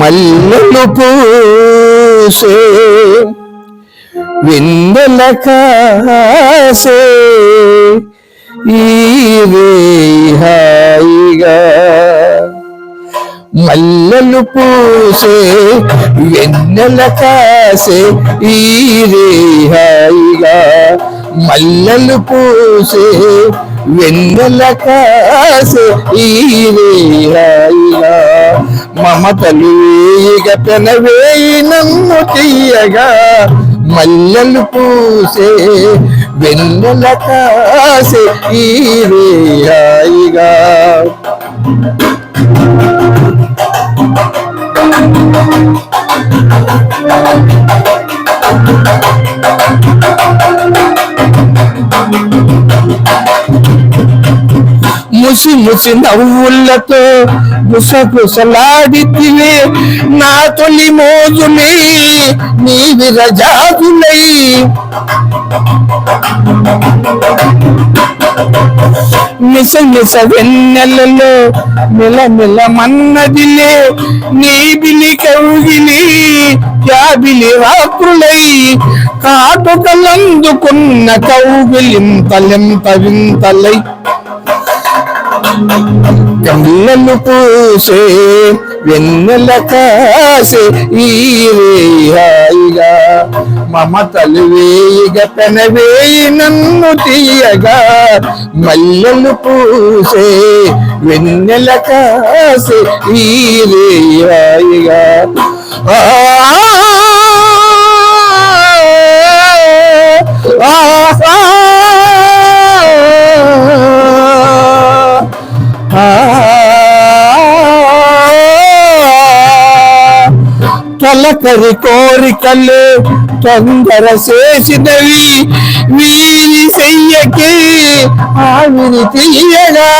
మల్లెలు పూసే వెన్నెల కాసే ఈ హాయిగా. మల్లెలు పూసే వెన్నెల కాసే ఈ హాయిగా. మల్లెలు పూసే వెన్నెల కాసే ఈ మమతలు ఈగ పెనవేయి నన్ను తీయగా మల్లెలు పూసే వెన్నెల కాసే ఈ Thank you. ముసి ముసి నవ్వులతో గుసగుసలాడితివే నా తొలి మోజులై నీ విరజాజులై మిస మిస వెన్నెలలో మిల మిల మన్నదిలే నీ బిలి కౌగిలి యాబిలి రాత్రులై కాటుకలందుకున్న కౌగిలింతలింత వింతలై కళ్ళలు పూసే వెన్నెల కాసే ఈ హాయిగా. మమతలు వేయిగ పెనవేయి నన్ను తీయగా. మల్లెలు పూసే వెన్నెల కాసే ఈ హాయిగా. ఆ తొలకరి కోరికలు తొందర చేసినవి వీరి చెయ్యకి ఆవిరి తీయగా.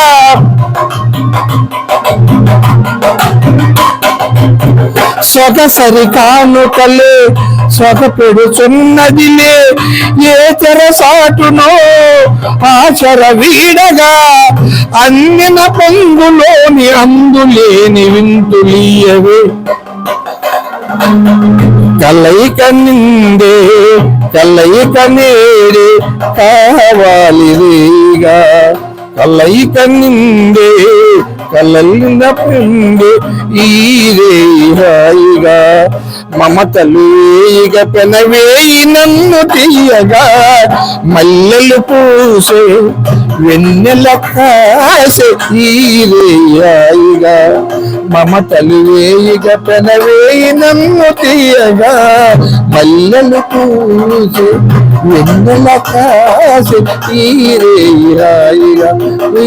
సొగసరి కానుకలు సొగ పెడుచున్నదిలే ఏ తెర సాటునో ఆచర వీడగా. అన్నిన పొంగులోని అందులేని వింతులీయవే కలయిక నిందే కలయిక నేడే కావాలిగా కలయిక నిందే కలలిన పిండే ఈ రే హాయిగా మమతలు ఇక పెనవేయి నన్ను తీయగా మల్లెలు పూసే వెన్నెల కాసే ఈరేయాయిగా మమతలు వేయిగ పెనవేయి నన్ను తీయగా మల్లెలు పూసే వెన్నెల కాసే ఈరేయాయిగా రే